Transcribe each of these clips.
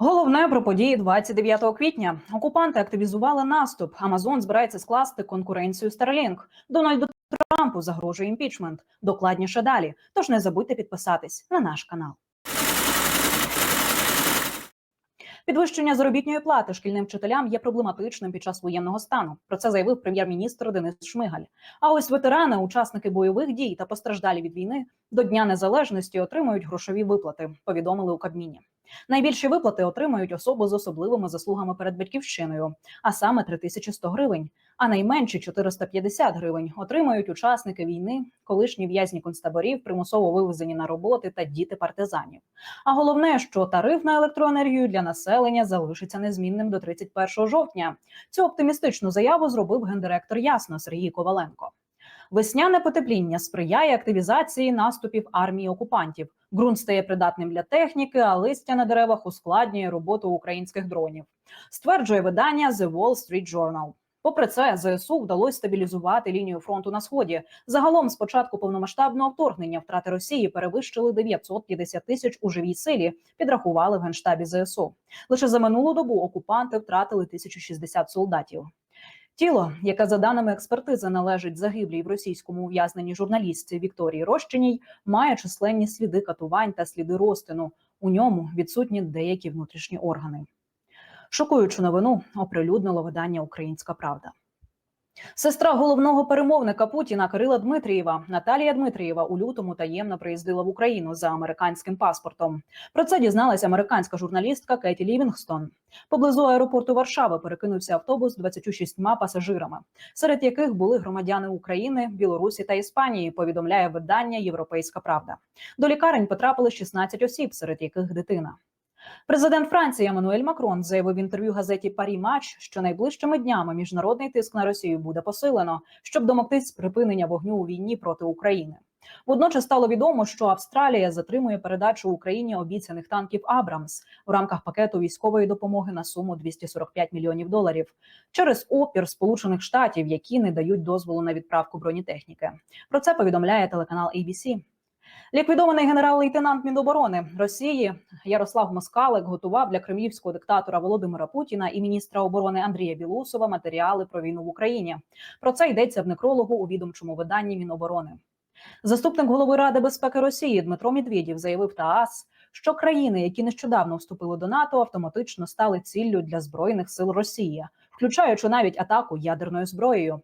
Головне про події 29 квітня. Окупанти активізували наступ. Амазон збирається скласти конкуренцію Starlink. Дональду Трампу загрожує імпічмент. Докладніше далі. Тож не забудьте підписатись на наш канал. Підвищення заробітної плати шкільним вчителям є проблематичним під час воєнного стану. Про це заявив прем'єр-міністр Денис Шмигаль. А ось ветерани, учасники бойових дій та постраждалі від війни до Дня Незалежності отримують грошові виплати. Повідомили у Кабміні. Найбільші виплати отримують особи з особливими заслугами перед батьківщиною, а саме 3100 гривень. А найменші 450 гривень отримують учасники війни, колишні в'язні концтаборів, примусово вивезені на роботи та діти партизанів. А головне, що тариф на електроенергію для населення залишиться незмінним до 31 жовтня. Цю оптимістичну заяву зробив гендиректор Ясно Сергій Коваленко. Весняне потепління сприяє активізації наступів армії окупантів. Ґрунт стає придатним для техніки, а листя на деревах ускладнює роботу українських дронів. Стверджує видання The Wall Street Journal. Попри це, ЗСУ вдалося стабілізувати лінію фронту на сході. Загалом, з початку повномасштабного вторгнення, втрати Росії перевищили 950 тисяч у живій силі. Підрахували в генштабі ЗСУ. Лише за минулу добу окупанти втратили 1060 солдатів. Тіло, яке за даними експертизи належить загиблій в російському ув'язненні журналістці Вікторії Рощиній, має численні сліди катувань та сліди розтину. У ньому відсутні деякі внутрішні органи. Шокуючу новину оприлюднило видання Українська Правда. Сестра головного перемовника Путіна Кирила Дмитрієва Наталія Дмитрієва у лютому таємно приїздила в Україну за американським паспортом. Про це дізналася американська журналістка Кеті Лівінгстон. Поблизу аеропорту Варшави перекинувся автобус з 26 пасажирами, серед яких були громадяни України, Білорусі та Іспанії. Повідомляє видання Європейська Правда. До лікарень потрапили 16 осіб, серед яких дитина. Президент Франції Еммануель Макрон заявив в інтерв'ю газеті Парі Матч, що найближчими днями міжнародний тиск на Росію буде посилено, щоб домогтись припинення вогню у війні проти України. Водночас стало відомо, що Австралія затримує передачу Україні обіцяних танків Абрамс в рамках пакету військової допомоги на суму 245 мільйонів доларів через опір Сполучених Штатів, які не дають дозволу на відправку бронетехніки. Про це повідомляє телеканал ABC. Ліквідований генерал-лейтенант Міноборони Росії Ярослав Москалик готував для кремлівського диктатора Володимира Путіна і міністра оборони Андрія Білусова матеріали про війну в Україні. Про це йдеться в некрологу у відомчому виданні Міноборони. Заступник голови Ради безпеки Росії Дмитро Медведєв заявив ТААС, що країни, які нещодавно вступили до НАТО, автоматично стали ціллю для збройних сил Росії, включаючи навіть атаку ядерною зброєю.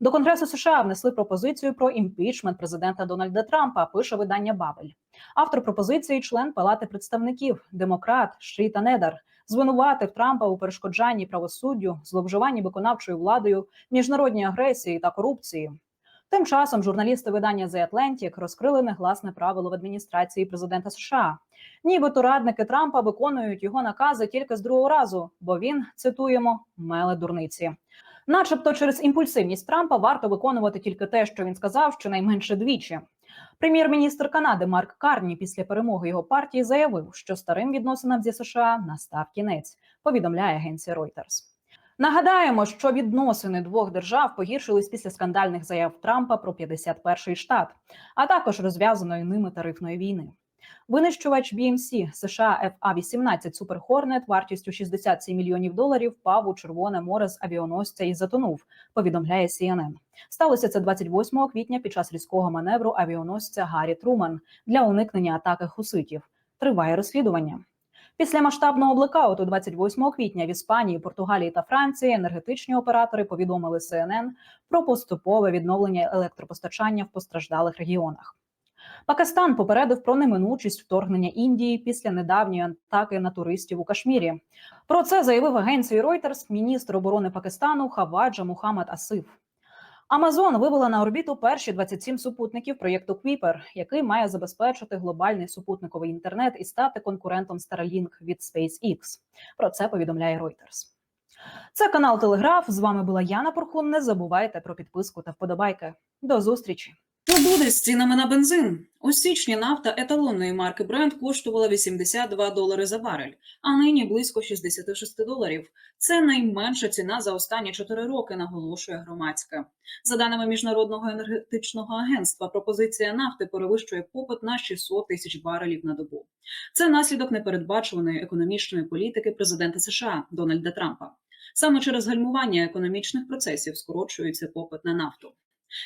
До Конгресу США внесли пропозицію про імпічмент президента Дональда Трампа. Пише видання Бабель. Автор пропозиції, член Палати представників, демократ Шріта Недар, звинуватив Трампа у перешкоджанні правосуддю, зловживанні виконавчою владою, міжнародній агресії та корупції. Тим часом журналісти видання The Atlantic розкрили негласне правило в адміністрації президента США. Нібито радники Трампа виконують його накази тільки з другого разу, бо він цитуємо меле дурниці. Начебто, через імпульсивність Трампа варто виконувати тільки те, що він сказав, щонайменше двічі. Прем'єр-міністр Канади Марк Карні після перемоги його партії заявив, що старим відносинам зі США настав кінець. Повідомляє агенція Reuters. Нагадаємо, що відносини двох держав погіршились після скандальних заяв Трампа про 51-й штат, а також розв'язаної ними тарифної війни. Винищувач BMC США FA-18 Super Hornet вартістю 67 мільйонів доларів впав у Червоне море з авіаносця і затонув. Повідомляє CNN. Сталося це 28 квітня під час різкого маневру авіаносця Гаррі Труман для уникнення атаки хуситів. Триває розслідування. Після масштабного блекауту 28 квітня в Іспанії, Португалії та Франції енергетичні оператори повідомили CNN про поступове відновлення електропостачання в постраждалих регіонах. Пакистан попередив про неминучість вторгнення Індії після недавньої атаки на туристів у Кашмірі. Про це заявив агенції Reuters міністр оборони Пакистану Хаваджа Мухаммад Асиф. Амазон вивела на орбіту перші 27 супутників проєкту Kuiper, який має забезпечити глобальний супутниковий інтернет і стати конкурентом Starlink від SpaceX. Про це повідомляє Reuters. Це канал Телеграф. З вами була Яна Порхун. Не забувайте про підписку та вподобайки. До зустрічі. Що буде з цінами на бензин? У січні нафта еталонної марки Brent коштувала 82 долари за барель, а нині близько 66 доларів. Це найменша ціна за останні 4 роки, наголошує громадська. За даними міжнародного енергетичного агентства, пропозиція нафти перевищує попит на 600 тисяч барелів на добу. Це наслідок непередбачуваної економічної політики президента США Дональда Трампа. Саме через гальмування економічних процесів скорочується попит на нафту.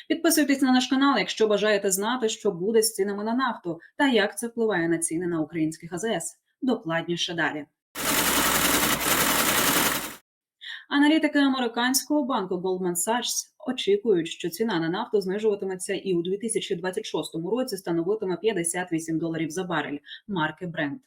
Підписуйтесь на наш канал, якщо бажаєте знати, що буде з цінами на нафту та як це впливає на ціни на українських АЗС. Докладніше далі. Аналітики американського банку Goldman Sachs очікують, що ціна на нафту знижуватиметься і у 2026 році становитиме 58 доларів за барель марки Brent.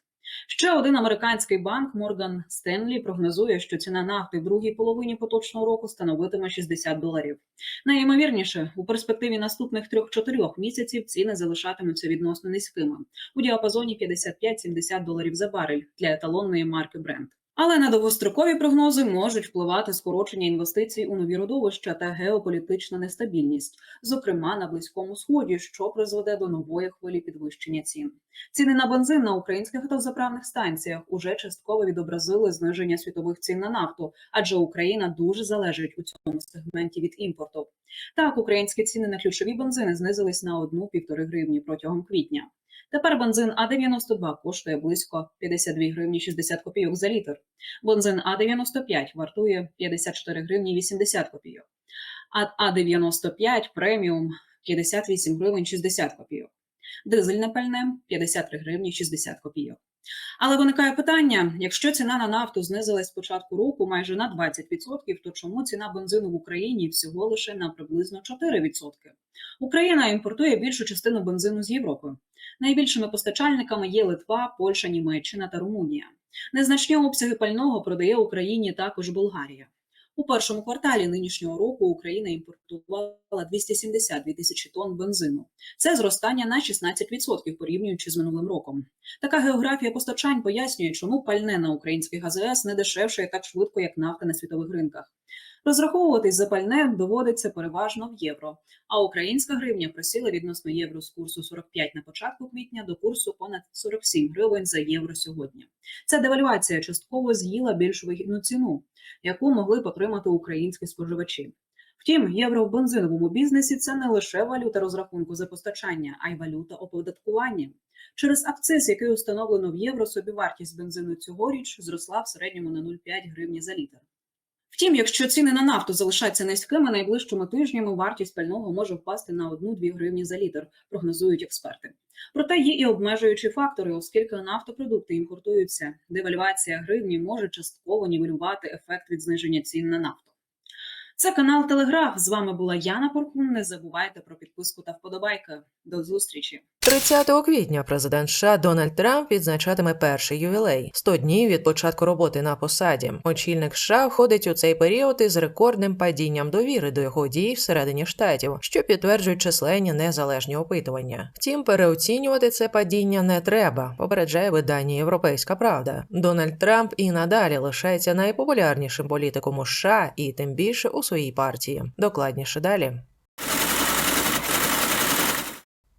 Ще один американський банк Морган Стенлі прогнозує, що ціна нафти в другій половині поточного року становитиме 60 доларів. Найімовірніше, у перспективі наступних 3-4 місяців ціни залишатимуться відносно низькими у діапазоні 55-70 доларів за барель для еталонної марки Brent. Але на довгострокові прогнози можуть впливати скорочення інвестицій у нові родовища та геополітична нестабільність, зокрема на близькому сході, що призведе до нової хвилі підвищення цін. Ціни на бензин на українських автозаправних станціях уже частково відобразили зниження світових цін на нафту, адже Україна дуже залежить у цьому сегменті від імпорту. Так, українські ціни на ключові бензини знизились на 1-1,5 гривні протягом квітня. Тепер бензин А92 коштує близько 52 гривні 60 копійок за літр. Бензин А95 вартує 54 гривні 80 копійок. А А95 преміум 58 гривень 60 копійок. Дизельне пальне 53 гривні 60 копійок. Але виникає питання: якщо ціна на нафту знизилась з початку року майже на 20%, то чому ціна бензину в Україні всього лише на приблизно 4%? Україна імпортує більшу частину бензину з Європи. Найбільшими постачальниками є Литва, Польща, Німеччина та Румунія. Незначні обсяги пального продає Україні також Болгарія. У першому кварталі нинішнього року Україна імпортувала 272 тисячі тонн бензину. Це зростання на 16% порівнюючи з минулим роком. Така географія постачань пояснює, чому пальне на українських АЗС не дешевше так швидко, як нафта на світових ринках. Розраховуватись за пальне доводиться переважно в євро, а українська гривня просіла відносно євро з курсу 45 на початку квітня до курсу понад 47 гривень за євро сьогодні. Ця девальвація частково з'їла більш вигідну ціну, яку могли б отримати українські споживачі. Втім, євро в бензиновому бізнесі це не лише валюта розрахунку за постачання, а й валюта оподаткування. Через акциз, який установлено в євро, собівартість бензину цьогоріч зросла в середньому на 0,5 гривні за літр. Втім, якщо ціни на нафту залишаться низькими, найближчими тижнями вартість пального може впасти на 1-2 гривні за літр, прогнозують експерти. Проте є і обмежуючі фактори, оскільки нафтопродукти імпортуються. Девальвація гривні може частково нівелювати ефект від зниження цін на нафту. Це канал Телеграф. З вами була Яна Поркун. Не забувайте про підписку та вподобайки. До зустрічі. 30 квітня президент США Дональд Трамп відзначатиме перший ювілей 100 днів від початку роботи на посаді. Очільник США входить у цей період із рекордним падінням довіри до його дій всередині штатів, що підтверджують численні незалежні опитування. Втім, переоцінювати це падіння не треба. Попереджає видання Європейська Правда. Дональд Трамп і надалі лишається найпопулярнішим політиком у США і тим більше у своїй партії. Докладніше далі.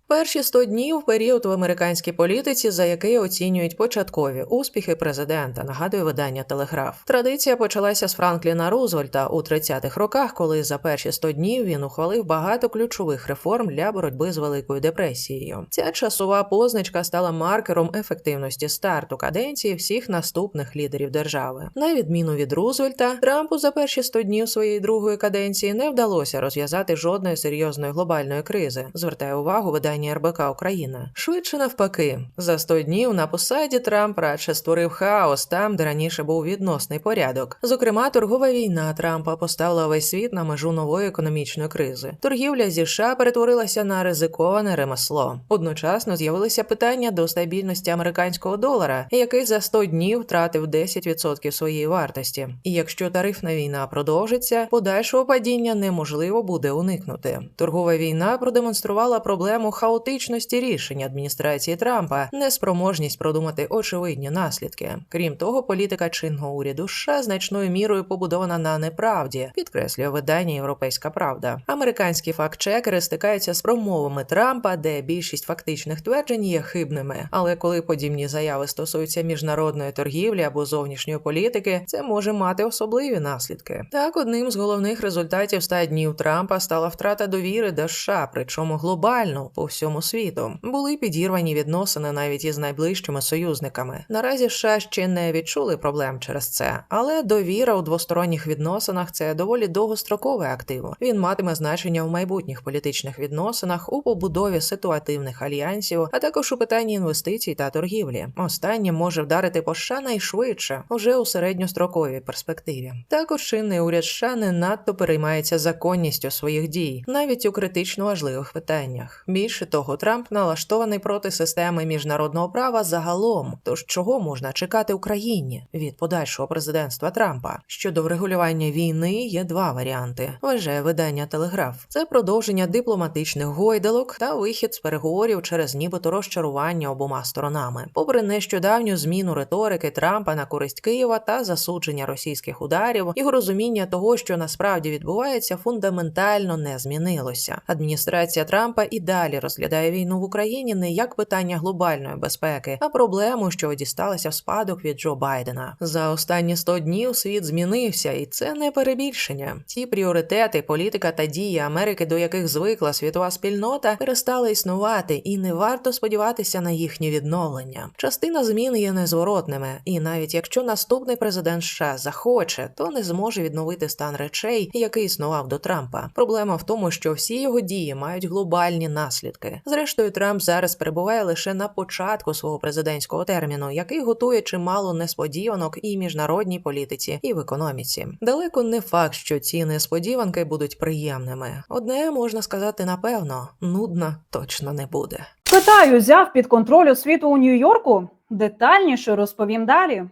Перші 100 днів період в американській політиці, за який оцінюють початкові успіхи президента, нагадує видання Телеграф. Традиція почалася з Франкліна Рузвельта у 30-х роках, коли за перші 100 днів він ухвалив багато ключових реформ для боротьби з великою депресією. Ця часова позначка стала маркером ефективності старту каденції всіх наступних лідерів держави. На відміну від Рузвельта, Трампу за перші 100 днів своєї другої каденції не вдалося розв'язати жодної серйозної глобальної кризи. Звертає увагу видання видання РБК Україна. Швидше навпаки, за 100 днів на посаді Трамп радше створив хаос там, де раніше був відносний порядок. Зокрема, торгова війна Трампа поставила весь світ на межу нової економічної кризи. Торгівля зі США перетворилася на ризиковане ремесло. Одночасно з'явилися питання до стабільності американського долара, який за 100 днів втратив 10% своєї вартості. І якщо тарифна війна продовжиться, подальшого падіння неможливо буде уникнути. Торгова війна продемонструвала проблему хаотичності рішень адміністрації Трампа, неспроможність продумати очевидні наслідки. Крім того, політика чинного уряду США значною мірою побудована на неправді, підкреслює видання Європейська Правда. Американські факт-чекери стикаються з промовами Трампа, де більшість фактичних тверджень є хибними. Але коли подібні заяви стосуються міжнародної торгівлі або зовнішньої політики, це може мати особливі наслідки. Так, одним з головних результатів 100 днів Трампа стала втрата довіри до США, причому глобально по всьому світу. Були підірвані відносини навіть із найближчими союзниками. Наразі США ще не відчули проблем через це, але довіра у двосторонніх відносинах це доволі довгостроковий актив. Він матиме значення в майбутніх політичних відносинах у побудові ситуативних альянсів, а також у питанні інвестицій та торгівлі. Останнє може вдарити по США найшвидше уже у середньостроковій перспективі. Також чинний уряд США не надто переймається законністю своїх дій, навіть у критично важливих питаннях. Більше того, Трамп налаштований проти системи міжнародного права загалом. Тож чого можна чекати Україні від подальшого президентства Трампа? Щодо врегулювання війни є два варіанти. Вважає видання Телеграф. Це продовження дипломатичних гойдалок та вихід з переговорів через нібито розчарування обома сторонами. Попри нещодавню зміну риторики Трампа на користь Києва та засудження російських ударів, його розуміння того, що насправді відбувається, фундаментально не змінилося. Адміністрація Трампа і далі розглядає війну в Україні не як питання глобальної безпеки, а проблему, що дісталася в спадок від Джо Байдена. За останні 100 днів світ змінився, і це не перебільшення. Ті пріоритети, політика та дії Америки, до яких звикла світова спільнота, перестали існувати, і не варто сподіватися на їхнє відновлення. Частина змін є незворотними, і навіть якщо наступний президент США захоче, то не зможе відновити стан речей, який існував до Трампа. Проблема в тому, що всі його дії мають глобальні наслідки. Зрештою, Трамп зараз перебуває лише на початку свого президентського терміну, який готує чимало несподіванок і міжнародній політиці, і в економіці. Далеко не факт, що ці несподіванки будуть приємними. Одне можна сказати напевно, нудно точно не буде. Китай узяв під контроль освіту у Нью-Йорку. Детальніше розповім далі.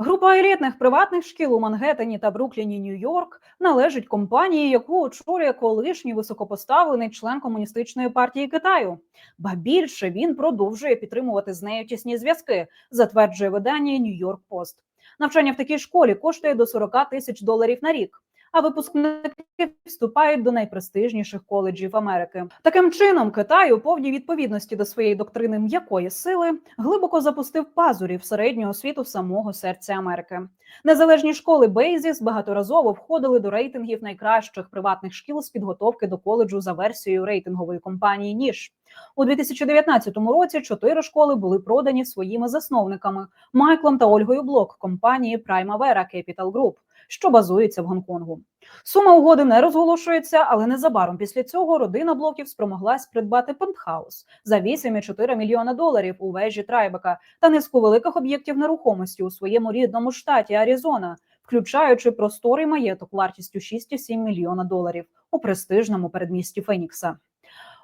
Група елітних приватних шкіл у Мангеттені та Брукліні, Нью-Йорк, належить компанії, яку очолює колишній високопоставлений член комуністичної партії Китаю. Ба більше він продовжує підтримувати з нею тісні зв'язки, затверджує видання Нью-Йорк Пост. Навчання в такій школі коштує до 40 тисяч доларів на рік. А випускники вступають до найпрестижніших коледжів Америки. Таким чином, Китай у повній відповідності до своєї доктрини м'якої сили глибоко запустив пазурі в середню освіту самого серця Америки. Незалежні школи Бейзіс багаторазово входили до рейтингів найкращих приватних шкіл з підготовки до коледжу за версією рейтингової компанії Ніж. У 2019 році чотири школи були продані своїми засновниками Майклом та Ольгою Блок компанії Primavera Capital Group, що базується в Гонконгу. Сума угоди не розголошується, але незабаром після цього родина блоків спромоглась придбати пентхаус за 8,4 мільйона доларів у вежі Трайбека та низку великих об'єктів нерухомості у своєму рідному штаті Аризона, включаючи просторий маєток вартістю 6,7 мільйона доларів у престижному передмісті Фенікса.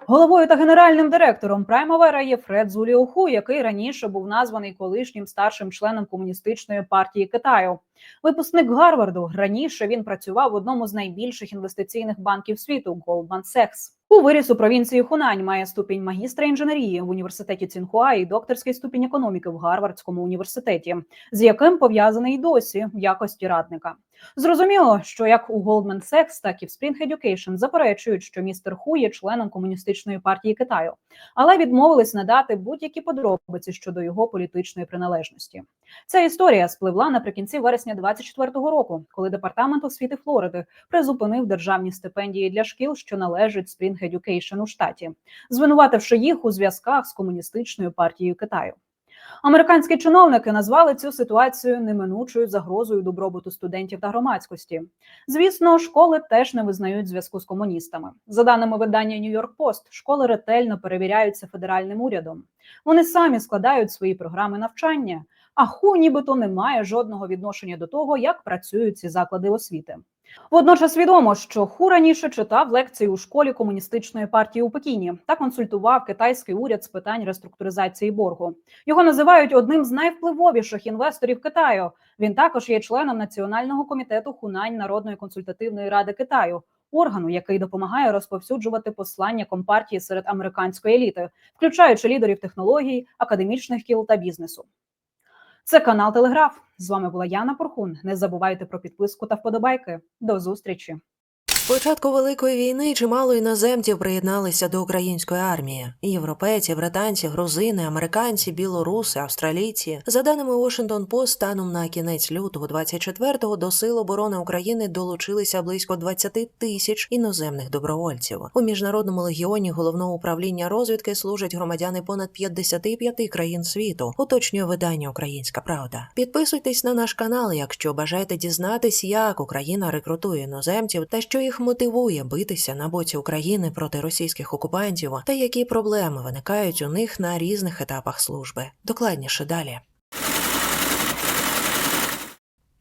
Головою та генеральним директором Праймовера є Фред Зуліоху, який раніше був названий колишнім старшим членом комуністичної партії Китаю. Випускник Гарварду раніше він працював в одному з найбільших інвестиційних банків світу Goldman Sachs. У виріс у провінції Хунань має ступінь магістра інженерії в університеті Цінхуа і докторський ступінь економіки в Гарвардському університеті, з яким пов'язаний досі в якості радника. Зрозуміло, що як у Goldman Sachs, так і в Spring Education заперечують, що містер Ху є членом комуністичної партії Китаю, але відмовились надати будь-які подробиці щодо його політичної приналежності. Ця історія спливла наприкінці вересня 24-го року, коли департамент освіти Флориди призупинив державні стипендії для шкіл, що належать Spring Education у штаті, звинувативши їх у зв'язках з комуністичною партією Китаю. Американські чиновники назвали цю ситуацію неминучою загрозою добробуту студентів та громадськості. Звісно, школи теж не визнають зв'язку з комуністами. За даними видання Нью-Йорк Пост, школи ретельно перевіряються федеральним урядом. Вони самі складають свої програми навчання. А ху нібито не має жодного відношення до того, як працюють ці заклади освіти. Водночас відомо, що Ху раніше читав лекції у школі комуністичної партії у Пекіні та консультував китайський уряд з питань реструктуризації боргу. Його називають одним з найвпливовіших інвесторів Китаю. Він також є членом національного комітету Хунань Народної консультативної ради Китаю, органу, який допомагає розповсюджувати послання компартії серед американської еліти, включаючи лідерів технологій, академічних кіл та бізнесу. Це канал Телеграф. З вами була Яна Порхун. Не забувайте про підписку та вподобайки. До зустрічі. Початку великої війни чимало іноземців приєдналися до української армії: європейці, британці, грузини, американці, білоруси, австралійці. За даними Washington Post, станом на кінець лютого 24-го до сил оборони України долучилися близько 20 тисяч іноземних добровольців. У міжнародному легіоні головного управління розвідки служать громадяни понад 55 країн світу. Уточнює видання Українська Правда. Підписуйтесь на наш канал, якщо бажаєте дізнатись, як Україна рекрутує іноземців та що їх мотивує битися на боці України проти російських окупантів, та які проблеми виникають у них на різних етапах служби. Докладніше далі.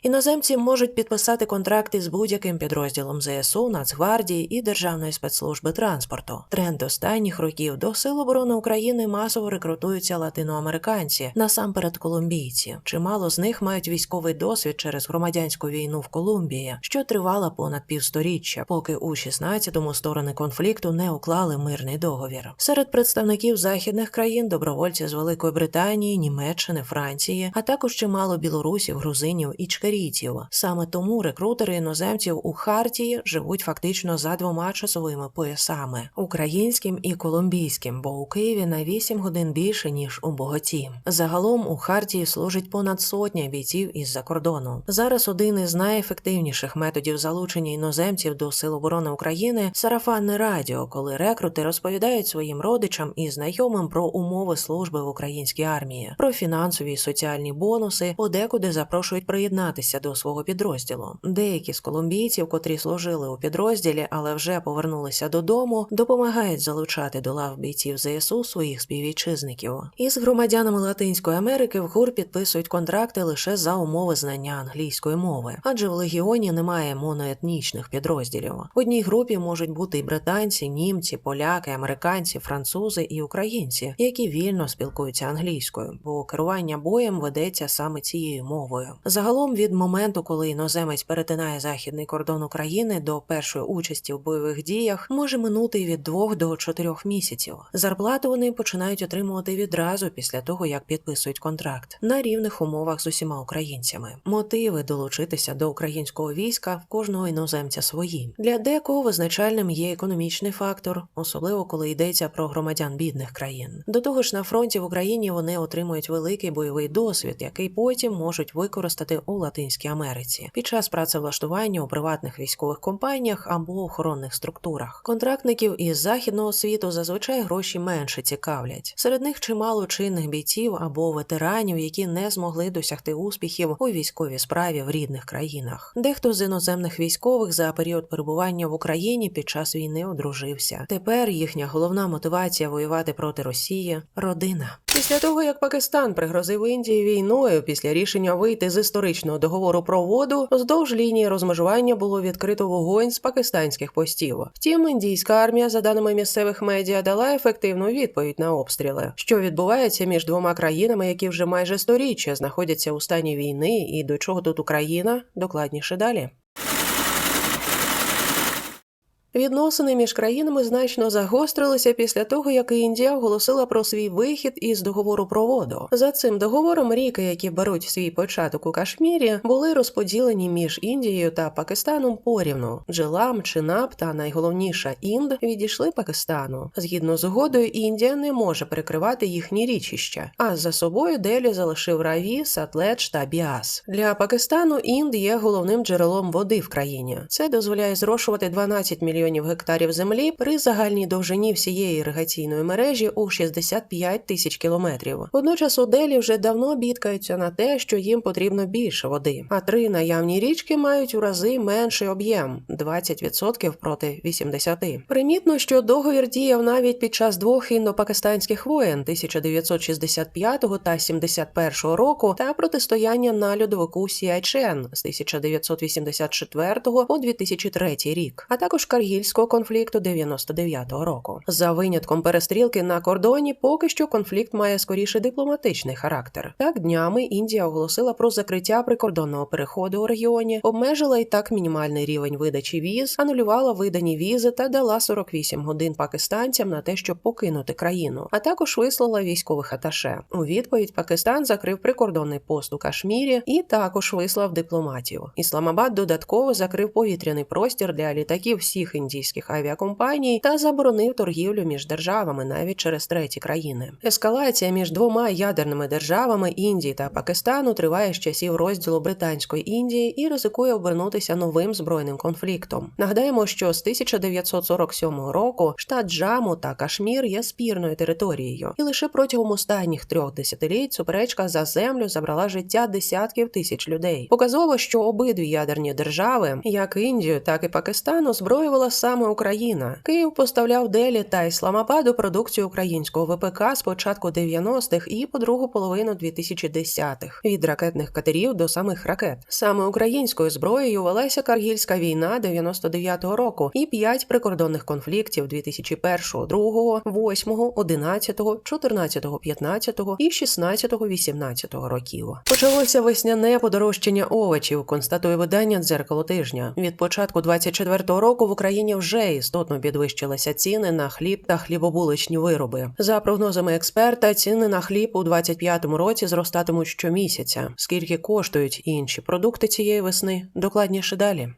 Іноземці можуть підписати контракти з будь-яким підрозділом ЗСУ, Нацгвардії і Державної спецслужби транспорту. Тренд останніх років до Сил оборони України масово рекрутуються латиноамериканці, насамперед колумбійці. Чимало з них мають військовий досвід через громадянську війну в Колумбії, що тривала понад півсторіччя, поки у 16-му сторони конфлікту не уклали мирний договір. Серед представників західних країн добровольці з Великої Британії, Німеччини, Франції, а також чимало білорусів, грузинів і чкарійців. Саме тому рекрутери іноземців у Хартії живуть фактично за двома часовими поясами українським і колумбійським, бо у Києві на 8 годин більше ніж у Боготі. Загалом у Хартії служить понад сотня бійців із-за кордону. Зараз один із найефективніших методів залучення іноземців до Сил оборони України сарафанне радіо, коли рекрути розповідають своїм родичам і знайомим про умови служби в українській армії, про фінансові і соціальні бонуси, подекуди запрошують приєднатися до свого підрозділу. Деякі з колумбійців, котрі служили у підрозділі, але вже повернулися додому, допомагають залучати до лав бійців ЗСУ своїх співвітчизників. Із громадянами Латинської Америки в ГУР підписують контракти лише за умови знання англійської мови, адже в легіоні немає моноетнічних підрозділів. В одній групі можуть бути і британці, німці, поляки, американці, французи і українці, які вільно спілкуються англійською, бо керування боєм ведеться саме цією мовою. Загалом від моменту, коли іноземець перетинає західний кордон України до першої участі в бойових діях, може минути від двох до чотирьох місяців. Зарплату вони починають отримувати відразу після того, як підписують контракт на рівних умовах з усіма українцями. Мотиви долучитися до українського війська в кожного іноземця свої. Для декого визначальним є економічний фактор, особливо коли йдеться про громадян бідних країн. До того ж, на фронті в Україні вони отримують великий бойовий досвід, який потім можуть використати у Латинській Америці під час працевлаштування у приватних військових компаніях або охоронних структурах. Контрактників із західного світу зазвичай гроші менше цікавлять. Серед них чимало чинних бійців або ветеранів, які не змогли досягти успіхів у військовій справі в рідних країнах. Дехто з іноземних військових за період перебування в Україні під час війни одружився. Тепер їхня головна мотивація воювати проти Росії родина. Після того, як Пакистан пригрозив Індії війною після рішення вийти з історичного договору про воду, вздовж лінії розмежування було відкрито вогонь з пакистанських постів. Втім, індійська армія, за даними місцевих медіа, дала ефективну відповідь на обстріли, що відбувається між двома країнами, які вже майже сторіччя знаходяться у стані війни, і до чого тут Україна докладніше далі. Відносини між країнами значно загострилися після того, як Індія оголосила про свій вихід із договору про воду. За цим договором ріки, які беруть свій початок у Кашмірі, були розподілені між Індією та Пакистаном порівну. Джилам, Чинаб та найголовніша Інд відійшли Пакистану. Згідно з угодою, Індія не може перекривати їхні річища, а за собою Делі залишив Раві, Сатледж та Біас. Для Пакистану Інд є головним джерелом води в країні. Це дозволяє зрошувати 12 мільйонів мільйонів гектарів землі при загальній довжині всієї іригаційної мережі у 65 тисяч кілометрів. Водночас у Делі вже давно бідкаються на те, що їм потрібно більше води. А три наявні річки мають у рази менший об'єм 20% проти 80%. Примітно, що договір діяв навіть під час двох індопакистанських воєн 1965 та 71 року та протистояння на льодовику Сіайчен з 1984 по 2003 рік, а також кар'єр каргільського конфлікту 99-го року. За винятком перестрілки на кордоні, поки що конфлікт має скоріше дипломатичний характер. Так днями Індія оголосила про закриття прикордонного переходу у регіоні, обмежила і так мінімальний рівень видачі віз, анулювала видані візи та дала 48 годин пакистанцям на те, щоб покинути країну, а також вислала військових аташе. У відповідь Пакистан закрив прикордонний пост у Кашмірі і також вислав дипломатів. Ісламабад додатково закрив повітряний простір для літаків всіх індійських авіакомпаній та заборонив торгівлю між державами навіть через треті країни. Ескалація між двома ядерними державами Індії та Пакистану триває з часів розділу Британської Індії і ризикує обернутися новим збройним конфліктом. Нагадаємо, що з 1947 року штат Джаму та Кашмір є спірною територією, і лише протягом останніх трьох десятиліть суперечка за землю забрала життя десятків тисяч людей. Показово, що обидві ядерні держави, як Індію, так і Пакистан, озброювала саме Україна. Київ поставляв Делі та Ісламабаду продукцію українського ВПК з початку 90-х і по другу половину 2010-х. від ракетних катерів до самих ракет. Саме українською зброєю велася Каргільська війна 99-го року і п'ять прикордонних конфліктів 2001, 2, 8, 11, 14, 15 і 16, 18 років. Почалося весняне подорожчання овочів, констатує видання дзеркало тижня. Від початку 24-го року в Україні вже істотно підвищилися ціни на хліб та хлібобуличні вироби. За прогнозами експерта, ціни на хліб у 25-му році зростатимуть щомісяця. Скільки коштують інші продукти цієї весни? Докладніше далі.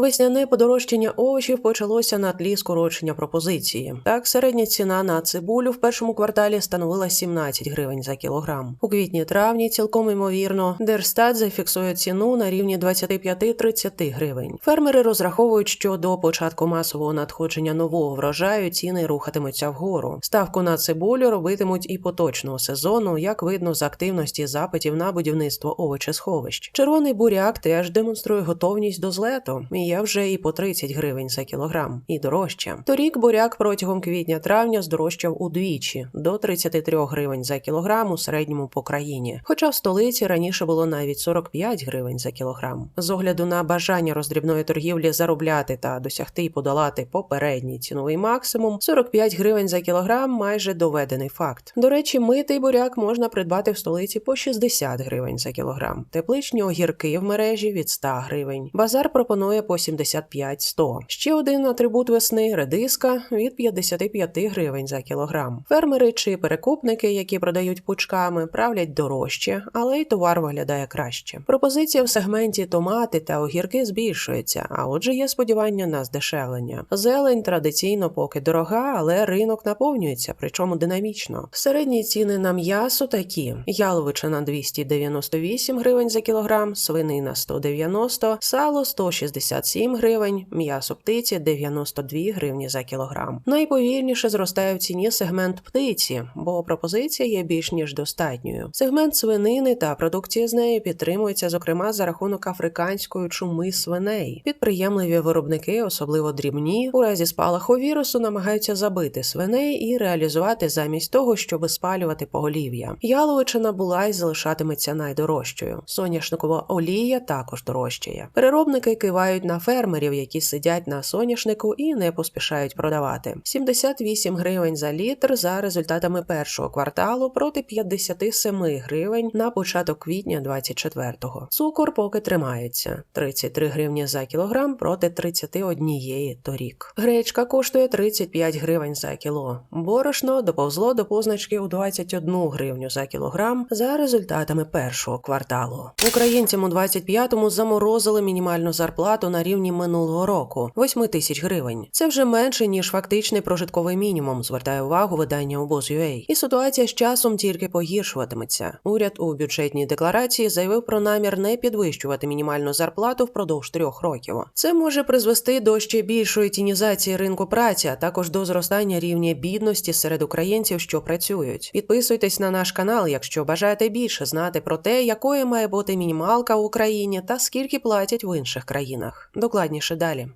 Весняне подорожчання овочів почалося на тлі скорочення пропозиції. Так, середня ціна на цибулю в першому кварталі становила 17 гривень за кілограм. У квітні-травні, цілком ймовірно, Держстат зафіксує ціну на рівні 25-30 гривень. Фермери розраховують, що до початку масового надходження нового врожаю ціни рухатимуться вгору. Ставку на цибулю робитимуть і поточного сезону, як видно з активності запитів на будівництво овочесховищ. Червоний буряк теж демонструє готовність до злету. Є вже і по 30 гривень за кілограм, і дорожче. Торік буряк протягом квітня-травня здорожчав удвічі до 33 гривень за кілограм у середньому по країні. Хоча в столиці раніше було навіть 45 гривень за кілограм. З огляду на бажання роздрібної торгівлі заробляти та досягти і подолати попередній ціновий максимум, 45 гривень за кілограм майже доведений факт. До речі, митий буряк можна придбати в столиці по 60 гривень за кілограм. Тепличні огірки в мережі від 100 гривень. Базар пропонує по 75-100. Ще один атрибут весни редиска від 55 гривень за кілограм. Фермери чи перекупники, які продають пучками, правлять дорожче, але й товар виглядає краще. Пропозиція в сегменті томати та огірки збільшується, а отже, є сподівання на здешевлення. Зелень традиційно поки дорога, але ринок наповнюється, причому динамічно. Середні ціни на м'ясо такі: яловичина 298 гривень за кілограм, свинина 190, сало 167 гривень, м'ясо птиці 92 гривні за кілограм. Найповільніше зростає в ціні сегмент птиці, бо пропозиція є більш ніж достатньою. Сегмент свинини та продукція з неї підтримується, зокрема, за рахунок африканської чуми свиней. Підприємливі виробники, особливо дрібні, у разі спалаху вірусу намагаються забити свиней і реалізувати замість того, щоб спалювати поголів'я. Яловичина була і залишатиметься найдорожчою. Соняшникова олія також дорожчає. Переробники кивають на фермерів, які сидять на соняшнику і не поспішають продавати. 78 гривень за літр за результатами першого кварталу проти 57 гривень на початок квітня 24-го. Цукор поки тримається 33 гривні за кілограм проти 31 торік. Гречка коштує 35 гривень за кіло. Борошно доповзло до позначки у 21 гривню за кілограм за результатами першого кварталу. Українцям у 25-му заморозили мінімальну зарплату на рівні минулого року 8 тисяч гривень. Це вже менше ніж фактичний прожитковий мінімум. Звертає увагу видання обоз.ua. І ситуація з часом тільки погіршуватиметься. Уряд у бюджетній декларації заявив про намір не підвищувати мінімальну зарплату впродовж трьох років. Це може призвести до ще більшої тінізації ринку праці, а також до зростання рівня бідності серед українців, що працюють. Підписуйтесь на наш канал, якщо бажаєте більше знати про те, якою має бути мінімалка в Україні та скільки платять в інших країнах. Докладніше далі.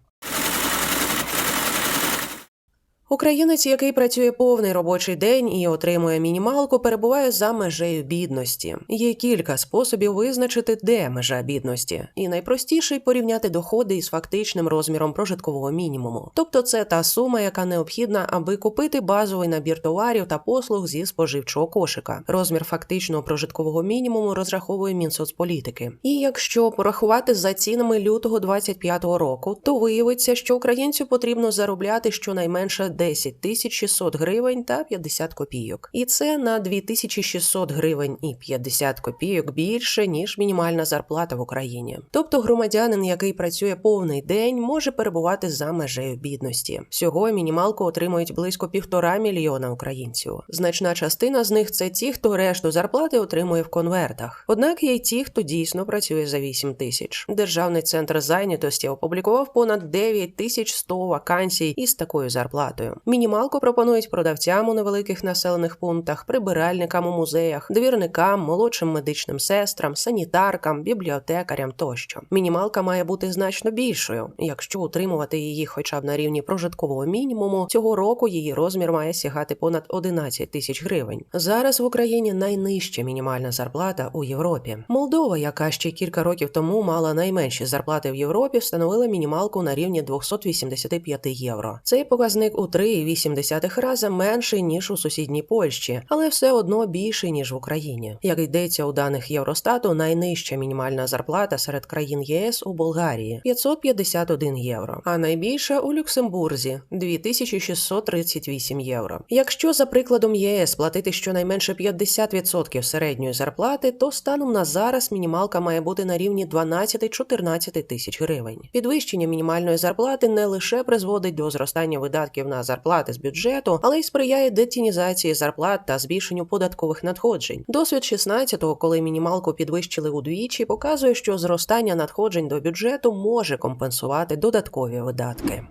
Українець, який працює повний робочий день і отримує мінімалку, перебуває за межею бідності. Є кілька способів визначити, де межа бідності, і найпростіший порівняти доходи із фактичним розміром прожиткового мінімуму. Тобто, це та сума, яка необхідна, аби купити базовий набір товарів та послуг зі споживчого кошика. Розмір фактичного прожиткового мінімуму розраховує Мінсоцполітики. І якщо порахувати за цінами лютого 25-го року, то виявиться, що українцю потрібно заробляти щонайменше 10 тисяч 600 гривень та 50 копійок. І це на 2600 гривень і 50 копійок більше ніж мінімальна зарплата в Україні. Тобто громадянин, який працює повний день, може перебувати за межею бідності. Всього мінімалку отримують близько півтора мільйона українців. Значна частина з них це ті, хто решту зарплати отримує в конвертах. Однак є й ті, хто дійсно працює за 8 тисяч. Державний центр зайнятості опублікував понад 9 тисяч 100 вакансій із такою зарплатою. Мінімалку пропонують продавцям у невеликих населених пунктах, прибиральникам у музеях, двірникам, молодшим медичним сестрам, санітаркам, бібліотекарям тощо. Мінімалка має бути значно більшою. Якщо утримувати її хоча б на рівні прожиткового мінімуму, цього року її розмір має сягати понад 11 тисяч гривень. Зараз в Україні найнижча мінімальна зарплата у Європі. Молдова, яка ще кілька років тому мала найменші зарплати в Європі, встановила мінімалку на рівні 285 євро. Цей показник у 3,8 рази менший ніж у сусідній Польщі, але все одно більший ніж в Україні. Як йдеться у даних Євростату, найнижча мінімальна зарплата серед країн ЄС у Болгарії 551 євро, а найбільша у Люксембурзі 2638 євро. Якщо за прикладом ЄС платити щонайменше 50% середньої зарплати, то станом на зараз мінімалка має бути на рівні 12-14 тисяч гривень. Підвищення мінімальної зарплати не лише призводить до зростання видатків на зарплати з бюджету, але й сприяє детінізації зарплат та збільшенню податкових надходжень. Досвід 16-го, коли мінімалку підвищили удвічі, показує, що зростання надходжень до бюджету може компенсувати додаткові видатки.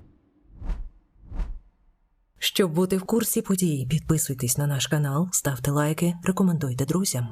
Щоб бути в курсі подій, підписуйтесь на наш канал, ставте лайки, рекомендуйте друзям.